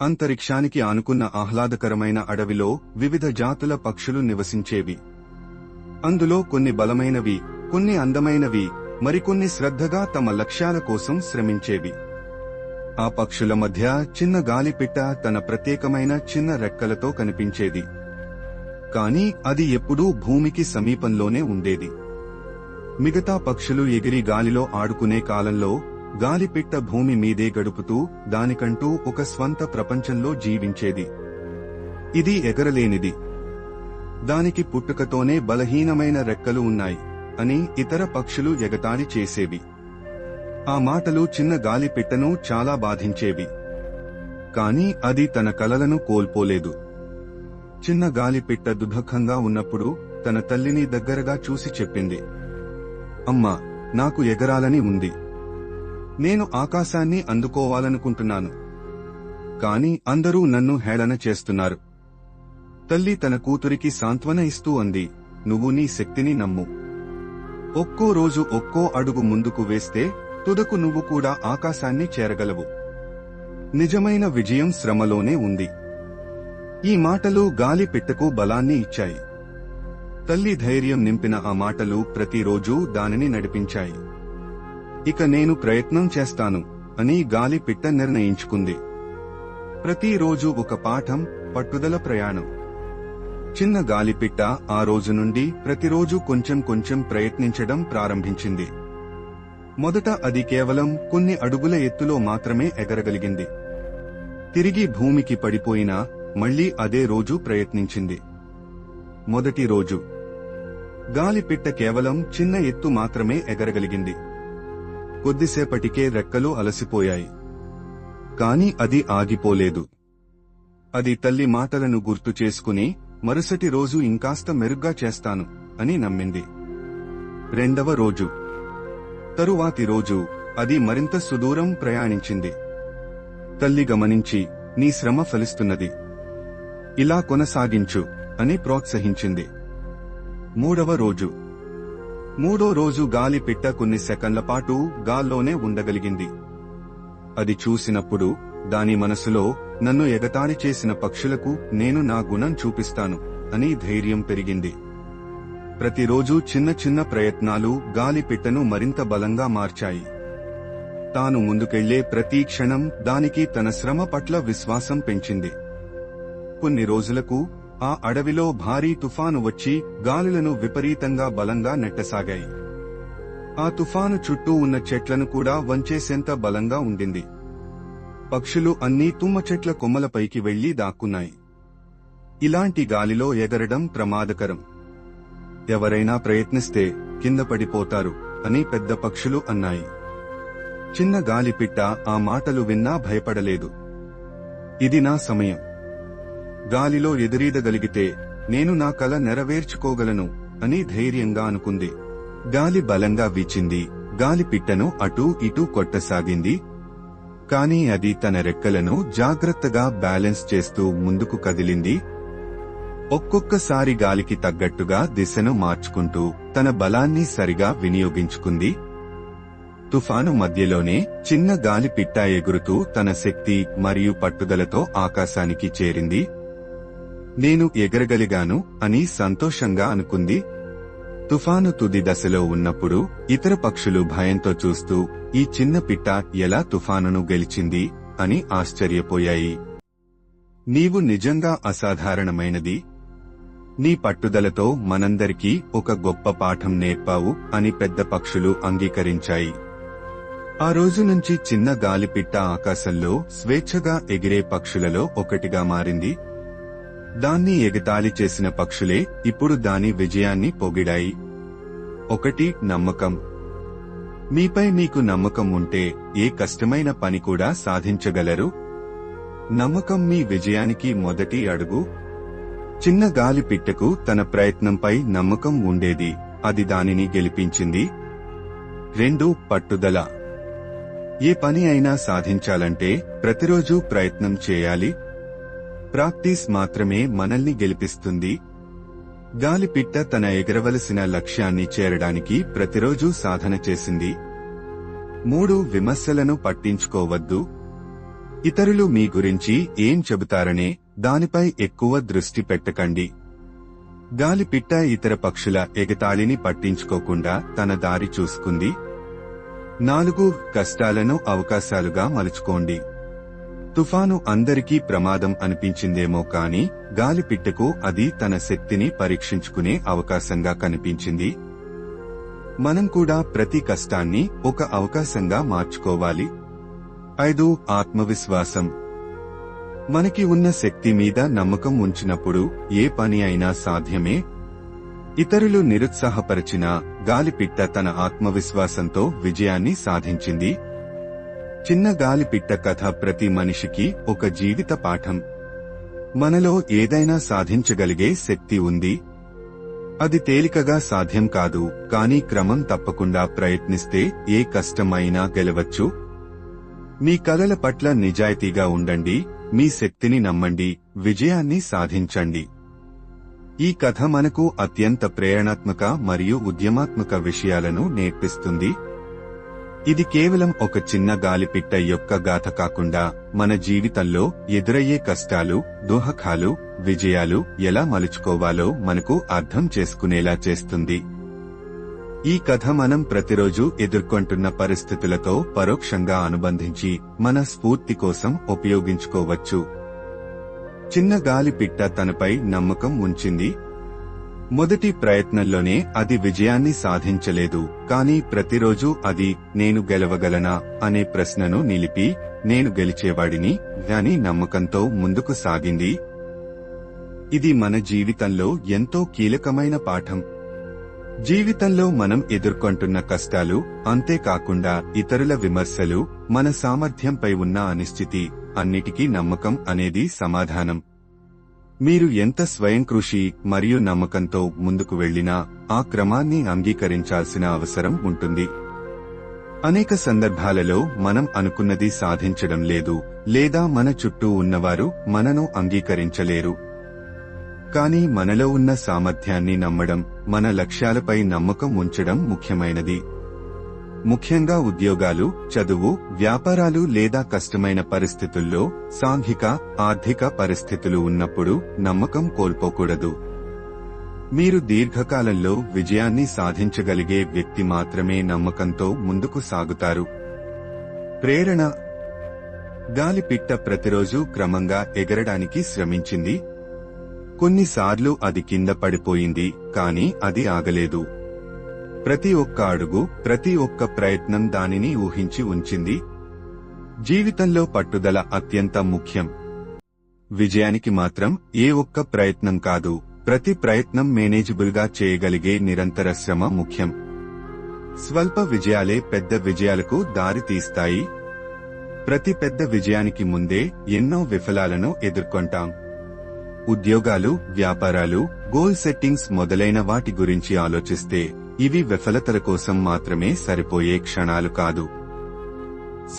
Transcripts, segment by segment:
అంతరిక్షానికి ఆనుకున్న ఆహ్లాదకరమైన అడవిలో వివిధ జాతుల పక్షులు నివసించేవి. అందులో కొన్ని బలమైనవి కొన్ని అందమైనవి మరికొన్ని శ్రద్ధగా తమ లక్ష్యాల కోసం శ్రమించేవి. ఆ పక్షుల మధ్య చిన్న గాలిపిట్ట తన ప్రత్యేకమైన చిన్న రెక్కలతో కనిపించేది. కాని అది ఎప్పుడూ భూమికి సమీపంలోనే ఉండేది. మిగతా పక్షులు ఎగిరి గాలిలో ఆడుకునే కాలంలో గాలిపిట్ట భూమి మీదే గడుపుతూ దానికంటూ ఒక స్వంత ప్రపంచంలో జీవించేది. ఇది ఎగరలేనిది. దానికి పుట్టుకతోనే బలహీనమైన రెక్కలు ఉన్నాయి అని ఇతర పక్షులు ఎగతాళి చేసేవి. ఆ మాటలు చిన్న గాలిపిట్టను చాలా బాధించేవి. కాని అది తన కలలను కోల్పోలేదు. చిన్న గాలిపిట్ట దుఃఖంగా ఉన్నప్పుడు తన తల్లిని దగ్గరగా చూసి చెప్పింది. అమ్మా నాకు ఎగరాలని ఉంది. నేను ఆకాశాన్ని అందుకోవాలనుకుంటున్నాను. కాని అందరూ నన్ను హేళన చేస్తున్నారు. తల్లి తన కూతురికి సాంత్వన ఇస్తూ అంది నువ్వు నీ శక్తిని నమ్ము. ఒక్కో రోజు ఒక్కో అడుగు ముందుకు వేస్తే తుదకు నువ్వు కూడా ఆకాశాన్ని చేరగలవు. నిజమైన విజయం శ్రమలోనే ఉంది. ఈ మాటలు గాలి పిట్టకు బలాన్ని ఇచ్చాయి. తల్లి ధైర్యం నింపిన ఆ మాటలు ప్రతిరోజూ దానిని నడిపించాయి. ఇక నేను ప్రయత్నం చేస్తాను అని గాలి పిట్ట నిర్ణయించుకుంది. ప్రతిరోజు ఒక పాఠం పట్టుదల ప్రయాణం. చిన్న గాలిపిట్ట ఆ రోజు నుండి ప్రతిరోజు కొంచెం కొంచెం ప్రయత్నించడం ప్రారంభించింది. మొదట అది కేవలం కొన్ని అడుగుల ఎత్తులో మాత్రమే ఎగరగలిగింది. తిరిగి భూమికి పడిపోయినా మళ్ళీ అదే రోజు ప్రయత్నించింది. మొదటి రోజు. గాలిపిట్ట కేవలం చిన్న ఎత్తు మాత్రమే ఎగరగలిగింది. కొద్దిసేపటికే రెక్కలు అలసిపోయాయి. కాని అది ఆగిపోలేదు. అది తల్లి మాటలను గుర్తు చేసుకుని మరుసటి రోజు ఇంకాస్త మెరుగ్గా చేస్తాను అని నమ్మింది. రెండవ రోజు. తరువాతి రోజు అది మరింత సుదూరం ప్రయాణించింది. తల్లి గమనించి నీ శ్రమ ఫలిస్తున్నది. ఇలా కొనసాగించు అని ప్రోత్సహించింది. మూడవ రోజు. మూడో రోజు గాలి పిట్ట కొన్ని సెకండ్ల పాటు గాల్లోనే ఉండగలిగింది. అది చూసినప్పుడు దాని మనసులో నన్ను ఎగతాళి చేసిన పక్షులకు నేను నా గుణం చూపిస్తాను అని ధైర్యం పెరిగింది. ప్రతిరోజు చిన్న చిన్న ప్రయత్నాలు గాలి పిట్టను మరింత బలంగా మార్చాయి. తాను ముందుకెళ్ళే ప్రతి క్షణం దానికి తన శ్రమ పట్ల విశ్వాసం పెంచింది. కొన్ని రోజులకు ఆ అడవిలో భారీ తుఫాను వచ్చి గాలులను విపరీతంగా బలంగా నెట్టసాగాయి. ఆ తుఫాను చుట్టూ ఉన్న చెట్లను కూడా వంచేసేంత బలంగా ఉండింది. పక్షులు అన్నీ తుమ్మ చెట్ల కొమ్మలపైకి వెళ్ళి దాక్కున్నాయి. ఇలాంటి గాలిలో ఎగరడం ప్రమాదకరం. ఎవరైనా ప్రయత్నిస్తే కింద పడిపోతారు అని పెద్ద పక్షులు అన్నాయి. చిన్న గాలిపిట్ట ఆ మాటలు విన్నా భయపడలేదు. ఇది నా సమయం. గాలిలో ఎదురీదగలిగితే నేను నా కల నెరవేర్చుకోగలను అని ధైర్యంగా అనుకుంది. గాలి బలంగా వీచింది. గాలి పిట్టను అటూ ఇటూ కొట్టసాగింది. కానీ అది తన రెక్కలను జాగ్రత్తగా బ్యాలెన్స్ చేస్తూ ముందుకు కదిలింది. ఒక్కొక్కసారి గాలికి తగ్గట్టుగా దిశను మార్చుకుంటూ తన బలాన్ని సరిగా వినియోగించుకుంది. తుఫాను మధ్యలోనే చిన్న గాలి పిట్ట ఎగురుతూ తన శక్తి మరియు పట్టుదలతో ఆకాశానికి చేరింది. నేను ఎగరగలిగాను అని సంతోషంగా అనుకుంది. తుఫాను తుది దశలో ఉన్నప్పుడు ఇతర పక్షులు భయంతో చూస్తూ ఈ చిన్న పిట్ట ఎలా తుఫానును గెలిచింది? అని ఆశ్చర్యపోయాయి. నీవు నిజంగా అసాధారణమైనది. నీ పట్టుదలతో మనందరికీ ఒక గొప్ప పాఠం నేర్పావు అని పెద్ద పక్షులు అంగీకరించాయి. ఆ రోజు నుంచి చిన్న గాలిపిట్ట ఆకాశంలో స్వేచ్ఛగా ఎగిరే పక్షులలో ఒకటిగా మారింది. దాన్ని ఎగతాళి చేసిన పక్షులే ఇప్పుడు దాని విజయాన్ని పొగిడాయి. ఒకటి నమ్మకం. మీపై మీకు నమ్మకం ఉంటే ఏ కష్టమైన పని కూడా సాధించగలరు? నమ్మకం మీ విజయానికి మొదటి అడుగు. చిన్న గాలి పిట్టకు తన ప్రయత్నంపై నమ్మకం ఉండేది అది దానిని గెలిపించింది. రెండు పట్టుదల. ఏ పని అయినా సాధించాలంటే ప్రతిరోజూ ప్రయత్నం చేయాలి ప్రాక్టీస్ మాత్రమే మనల్ని గెలిపిస్తుంది. గాలిపిట్ట తన ఎగరవలసిన లక్ష్యాన్ని చేరడానికి ప్రతిరోజూ సాధన చేసింది. మూడు విమర్శలను పట్టించుకోవద్దు. ఇతరులు మీ గురించి ఏం చెబుతారనే దానిపై ఎక్కువ దృష్టి పెట్టకండి. గాలిపిట్ట ఇతర పక్షుల ఎగతాళిని పట్టించుకోకుండా తన దారి చూసుకుంది. నాలుగు కష్టాలను అవకాశాలుగా మలుచుకోండి. తుఫాను అందరికీ ప్రమాదం అనిపించిందేమో కాని గాలిపిట్టకు అది తన శక్తిని పరీక్షించుకునే అవకాశంగా కనిపించింది. మనం కూడా ప్రతి కష్టాన్ని ఒక అవకాశంగా మార్చుకోవాలి. ఐదు ఆత్మవిశ్వాసం. మనకి ఉన్న శక్తి మీద నమ్మకం ఉంచినప్పుడు ఏ పని అయినా సాధ్యమే. ఇతరులు నిరుత్సాహపరిచిన గాలిపిట్ట తన ఆత్మవిశ్వాసంతో విజయాన్ని సాధించింది. చిన్న గాలిపిట్ట కథ ప్రతి మనిషికి ఒక జీవిత పాఠం. మనలో ఏదైనా సాధించగలిగే శక్తి ఉంది. అది తేలికగా సాధ్యం కాదు కానీ క్రమం తప్పకుండా ప్రయత్నిస్తే ఏ కష్టమైనా గెలవచ్చు. మీ కలల పట్ల నిజాయితీగా ఉండండి మీ శక్తిని నమ్మండి విజయాన్ని సాధించండి. ఈ కథ మనకు అత్యంత ప్రేరణాత్మక మరియు ఉద్యమాత్మక విషయాలను నేర్పిస్తుంది. ఇది కేవలం ఒక చిన్న గాలిపిట్ట యొక్క గాథ కాకుండా మన జీవితంలో ఎదురయ్యే కష్టాలు దోహకాలు విజయాలు ఎలా మలుచుకోవాలో మనకు అర్థం చేసుకునేలా చేస్తుంది. ఈ కథ మనం ప్రతిరోజు ఎదుర్కొంటున్న పరిస్థితులతో పరోక్షంగా అనుబంధించి మన స్ఫూర్తి కోసం ఉపయోగించుకోవచ్చు. చిన్న గాలిపిట్ట తనపై నమ్మకం ఉంచింది మొదటి ప్రయత్నంలోనే అది విజయాన్ని సాధించలేదు. కానీ ప్రతిరోజు అది నేను గెలవగలనా అనే ప్రశ్నను నిలిపి నేను గెలిచేవాడిని అని నమ్మకంతో ముందుకు సాగింది. ఇది మన జీవితంలో ఎంతో కీలకమైన పాఠం. జీవితంలో మనం ఎదుర్కొంటున్న కష్టాలు అంతేకాకుండా ఇతరుల విమర్శలు మన సామర్థ్యంపై ఉన్న అనిశ్చితి అన్నిటికీ నమ్మకం అనేది సమాధానం. మీరు ఎంత స్వయం కృషి మరియు నమ్మకంతో ముందుకు వెళ్ళినా ఆ క్రమాన్ని అంగీకరించాల్సిన అవసరం ఉంటుంది. అనేక సందర్భాలలో మనం అనుకున్నది సాధించడం లేదు లేదా మన చుట్టూ ఉన్నవారు మనను అంగీకరించలేరు. కానీ మనలో ఉన్న సామర్థ్యాన్ని నమ్మడం మన లక్ష్యాలపై నమ్మకం ఉంచడం ముఖ్యమైనది. ముఖ్యంగా ఉద్యోగాలు చదువు వ్యాపారాలు లేదా కష్టమైన పరిస్థితుల్లో సాంఘిక ఆర్థిక పరిస్థితులు ఉన్నప్పుడు నమ్మకం కోల్పోకూడదు. మీరు దీర్ఘకాలంలో విజయాన్ని సాధించగలిగే వ్యక్తి మాత్రమే నమ్మకంతో ముందుకు సాగుతారు. ప్రేరణ. గాలిపిట్ట ప్రతిరోజు క్రమంగా ఎగరడానికి శ్రమించింది. కొన్నిసార్లు అది కింద పడిపోయింది కానీ అది ఆగలేదు. ప్రతి ఒక్క అడుగు ప్రతి ఒక్క ప్రయత్నం దానిని ఊహించి ఉంచింది. జీవితంలో పట్టుదల అత్యంత ముఖ్యం. విజయానికి మాత్రం ఏ ఒక్క ప్రయత్నం కాదు ప్రతి ప్రయత్నం మేనేజబుల్గా చేయగలిగే నిరంతర శ్రమ ముఖ్యం. స్వల్ప విజయాలే పెద్ద విజయాలకు దారి తీస్తాయి. ప్రతి పెద్ద విజయానికి ముందే ఎన్నో విఫలాలను ఎదుర్కొంటాం. ఉద్యోగాలు వ్యాపారాలు గోల్ సెట్టింగ్స్ మొదలైన వాటి గురించి ఆలోచిస్తే ఇవి విఫలతల కోసం మాత్రమే సరిపోయే క్షణాలు కాదు.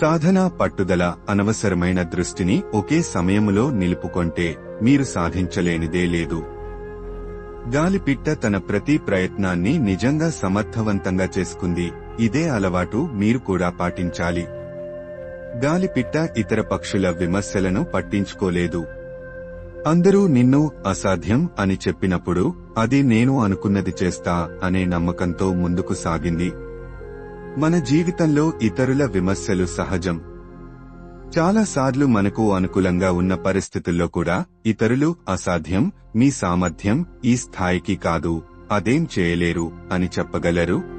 సాధన పట్టుదల అనవసరమైన దృష్టిని ఒకే సమయములో నిలుపుకొంటే మీరు సాధించలేనిదే లేదు. గాలిపిట్ట తన ప్రతి ప్రయత్నాన్ని నిజంగా సమర్థవంతంగా చేసుకుంది. ఇదే అలవాటు మీరు కూడా పాటించాలి. గాలిపిట్ట ఇతర పక్షుల విమర్శలను పట్టించుకోలేదు. అందరూ నిన్ను అసాధ్యం అని చెప్పినప్పుడు అది నేను అనుకున్నది చేస్తా అనే నమ్మకంతో ముందుకు సాగింది. మన జీవితంలో ఇతరుల విమర్శలు సహజం. చాలాసార్లు మనకు అనుకూలంగా ఉన్న పరిస్థితుల్లో కూడా ఇతరులు అసాధ్యం మీ సామర్థ్యం ఈ స్థాయికి కాదు అదేం చేయలేరు అని చెప్పగలరు?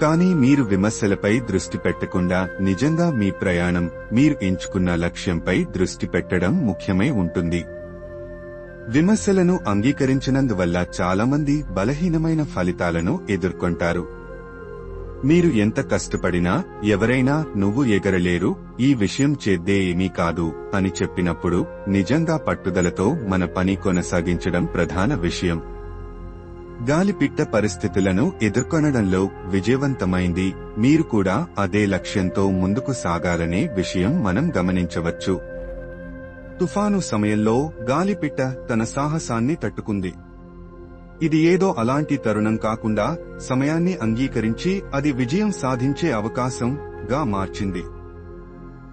కానీ మీరు విమర్శలపై దృష్టి పెట్టకుండా నిజంగా మీ ప్రయాణం మీరు ఎంచుకున్న లక్ష్యంపై దృష్టి పెట్టడం ముఖ్యమై ఉంటుంది. విమర్శలను అంగీకరించినందువల్ల చాలామంది బలహీనమైన ఫలితాలను ఎదుర్కొంటారు. మీరు ఎంత కష్టపడినా ఎవరైనా నువ్వు ఎగరలేరు ఈ విషయం చేద్దే ఏమీ కాదు అని చెప్పినప్పుడు నిజంగా పట్టుదలతో మన పని కొనసాగించడం ప్రధాన విషయం. గాలిపిట్ట పరిస్థితులను ఎదుర్కొనడంలో విజయవంతమైంది. మీరు కూడా అదే లక్ష్యంతో ముందుకు సాగాలనే విషయం మనం గమనించవచ్చు. తుఫాను సమయంలో గాలిపిట్ట తన సాహసాన్ని తట్టుకుంది. ఇది ఏదో అలాంటి తరుణం కాకుండా సమయాన్ని అంగీకరించి అది విజయం సాధించే అవకాశం గా మార్చింది.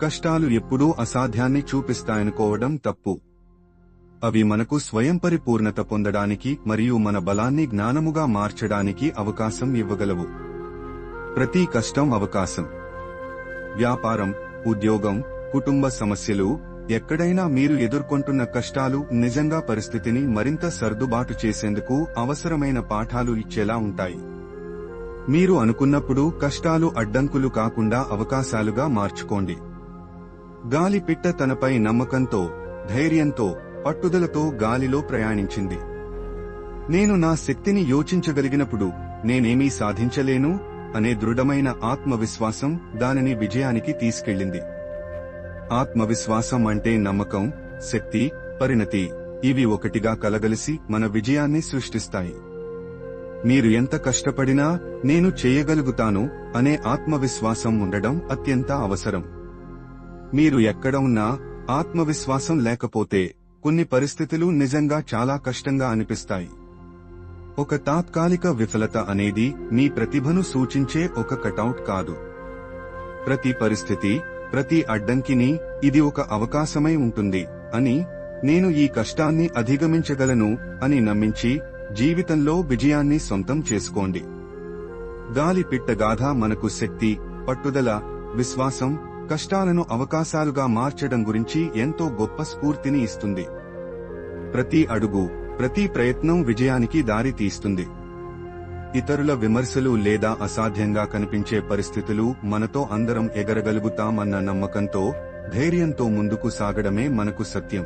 కష్టాలు ఎప్పుడూ అసాధ్యాన్ని చూపిస్తాయనుకోవడం తప్పు. అవి మనకు స్వయం పరిపూర్ణత పొందడానికి మరియు మన బలాన్ని జ్ఞానముగా మార్చడానికి అవకాశం ఇవ్వగలవు. ప్రతి కష్టం అవకాశం. వ్యాపారం ఉద్యోగం కుటుంబ సమస్యలు ఎక్కడైనా మీరు ఎదుర్కొంటున్న కష్టాలు నిజంగా పరిస్థితిని మరింత సర్దుబాటు చేసేందుకు అవసరమైన పాఠాలు ఇచ్చేలా ఉంటాయి. మీరు అనుకున్నప్పుడు కష్టాలు అడ్డంకులు కాకుండా అవకాశాలుగా మార్చుకోండి. గాలి పిట్ట తనపై నమ్మకంతో ధైర్యంతో పట్టుదలతో గాలిలో ప్రయాణించింది. నేను నా శక్తిని యోచించగలిగినప్పుడు నేనేమీ సాధించలేను అనే దృఢమైన ఆత్మవిశ్వాసం దానిని విజయానికి తీసుకెళ్ళింది. ఆత్మవిశ్వాసం అంటే నమ్మకం శక్తి పరిణతి. ఇవి ఒకటిగా కలగలిసి మన విజయాన్ని సృష్టిస్తాయి. మీరు ఎంత కష్టపడినా నేను చేయగలుగుతాను అనే ఆత్మవిశ్వాసం ఉండడం అత్యంత అవసరం. మీరు ఎక్కడ ఉన్నా ఆత్మవిశ్వాసం లేకపోతే కొన్ని పరిస్థితులు నిజంగా చాలా కష్టంగా అనిపిస్తాయి. ఒక తాత్కాలిక విఫలత అనేది మీ ప్రతిభను సూచించే ఒక కటౌట్ కాదు. ప్రతి పరిస్థితి ప్రతి అడ్డంకిని ఇది ఒక అవకాశమై ఉంటుంది అని నేను ఈ కష్టాన్ని అధిగమించగలను అని నమ్మించి జీవితంలో విజయాన్ని సొంతం చేసుకోండి. గాలి పిట్టగాథ మనకు శక్తి పట్టుదల విశ్వాసం కష్టాలను అవకాశాలుగా మార్చడం గురించి ఎంతో గొప్ప స్ఫూర్తిని ఇస్తుంది. ప్రతి అడుగు ప్రతి ప్రయత్నం విజయానికి దారి తీస్తుంది. ఇతరుల విమర్శలు లేదా అసాధ్యంగా కనిపించే పరిస్థితులు మనతో అందరం ఎగరగలుగుతామన్న నమ్మకంతో ధైర్యంతో ముందుకు సాగడమే మనకు సత్యం.